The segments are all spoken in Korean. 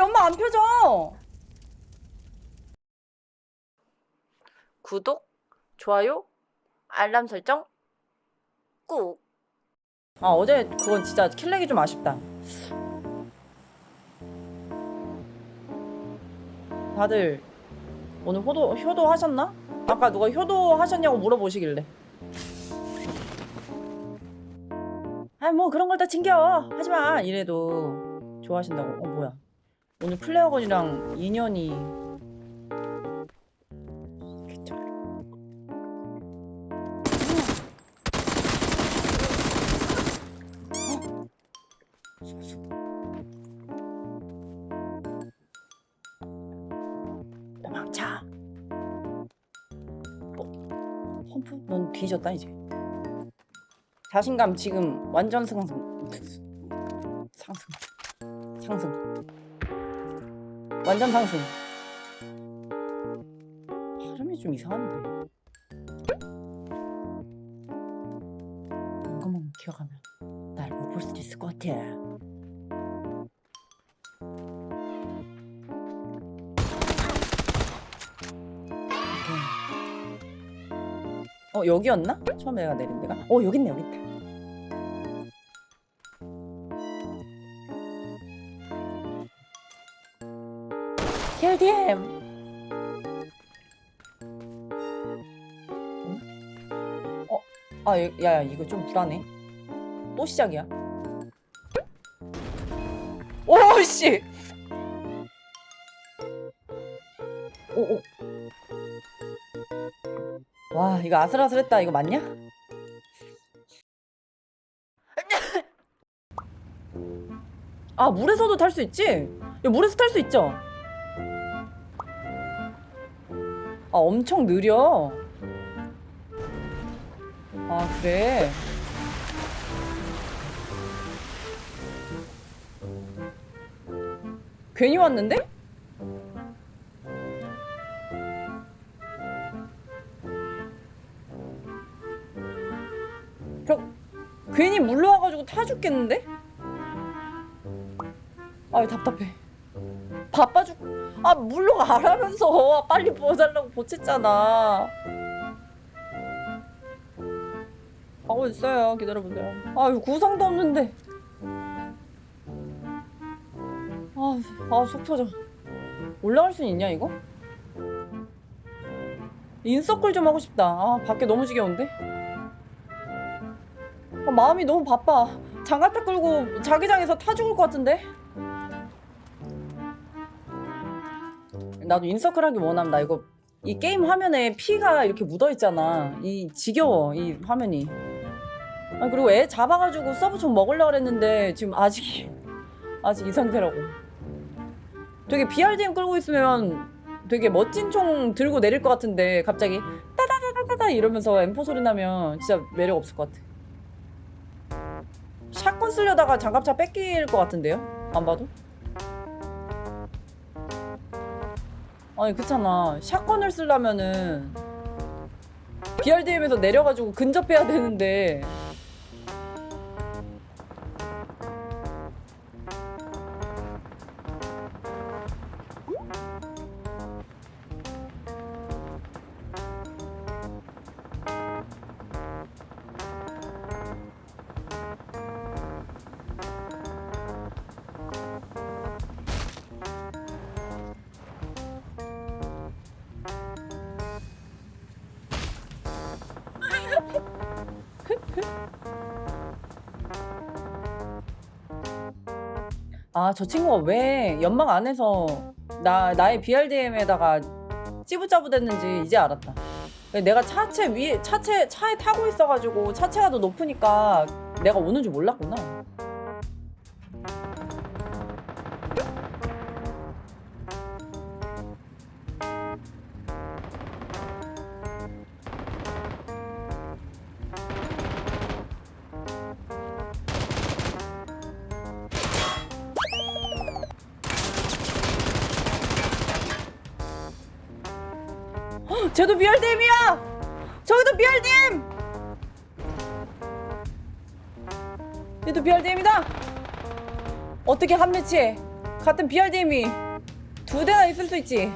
연막 안 펴져? 구독, 좋아요, 알람 설정 꾹. 아 어제 그건 진짜 킬렉이 좀 아쉽다. 다들 오늘 효도 효도 하셨나? 아까 누가 효도 하셨냐고 물어보시길래. 아 뭐 그런 걸 다 챙겨 하지마 이래도 좋아하신다고. 어 뭐야? 오늘 플레어건이랑 인연이. 도망쳐. 어, 험프? 넌 뒤졌다 이제. 자신감 지금 완전 상승. 상승. 상승. 완전 상승. 발음이 좀 이상한데. 이것만 기억하면 날못볼 수도 있을 것 같아. 어 여기였나? 처음에 내가 내린 데가? 어 여기 있네 여기 있다. 힐디엠. 어? 아, 야, 야, 이거 좀 불안해. 또 시작이야. 오, 씨! 오, 오. 와, 이거 아슬아슬했다. 이거 맞냐? 아, 물에서도 탈 수 있지? 야, 물에서 탈 수 있죠? 아, 엄청 느려. 아, 그래. 괜히 왔는데? 저 괜히 물러와가지고 타 죽겠는데? 아 답답해. 바빠 죽. 아 물러가라면서 빨리 보여달라고 보챘잖아. 하고 있어요. 기다려보세요. 아유 구상도 없는데. 아아속 터져. 올라갈 수 있냐 이거? 인서클 좀 하고 싶다. 아 밖에 너무 지겨운데. 아, 마음이 너무 바빠. 장갑차 끌고 자기장에서 타 죽을 것 같은데. 나도 인서클 하기 원함. 나 이거 이 게임 화면에 피가 이렇게 묻어 있잖아. 이 지겨워 이 화면이. 아 그리고 애 잡아가지고 서브총 먹으려 그랬는데 지금 아직 아직 이 상태라고. 되게 BRDM 끌고 있으면 되게 멋진 총 들고 내릴 것 같은데 갑자기 따다다다다 이러면서 M4 소리 나면 진짜 매력 없을 것 같아. 샷건 쓰려다가 장갑차 뺏길 것 같은데요? 안 봐도? 아니 그렇잖아. 샷건을 쓰려면은 BRDM에서 내려가지고 근접해야 되는데 아 저 친구가 왜 연막 안에서 나 나의 BRDM에다가 찌부짜부됐는지 이제 알았다. 내가 차체 위에 차체 차에 타고 있어가지고 차체가 더 높으니까 내가 오는 줄 몰랐구나. 쟤도 BRDM이야! 저기도 BRDM! 얘도 BRDM이다! 어떻게 한 매치해? 같은 BRDM이 두 대나 있을 수 있지.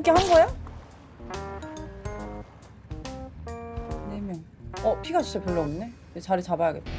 포기한 거야? 네 명. 어 피가 진짜 별로 없네. 자리 잡아야겠다.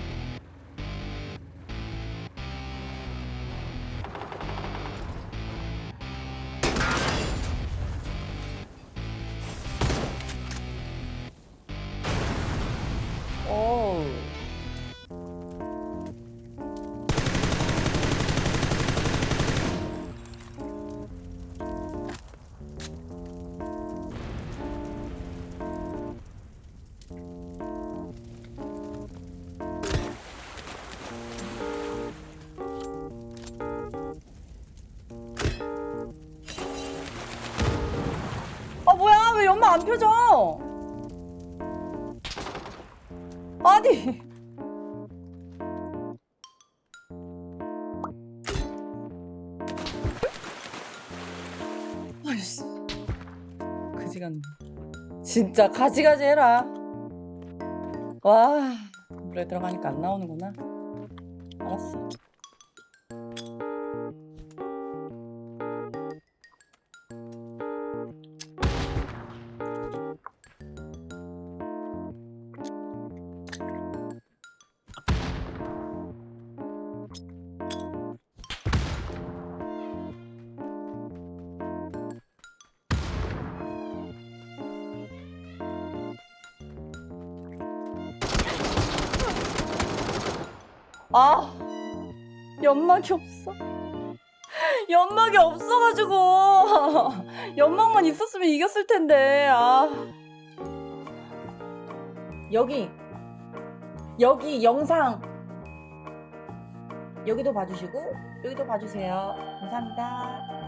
연마 안 펴져? 아니. 아이씨. 그지같네 진짜 가지가지 해라. 와 물에 들어가니까 안 나오는구나. 알았어 아 연막이 없어. 연막이 없어가지고. 연막만 있었으면 이겼을 텐데. 아. 여기 여기 영상. 여기도 봐주시고 여기도 봐주세요. 감사합니다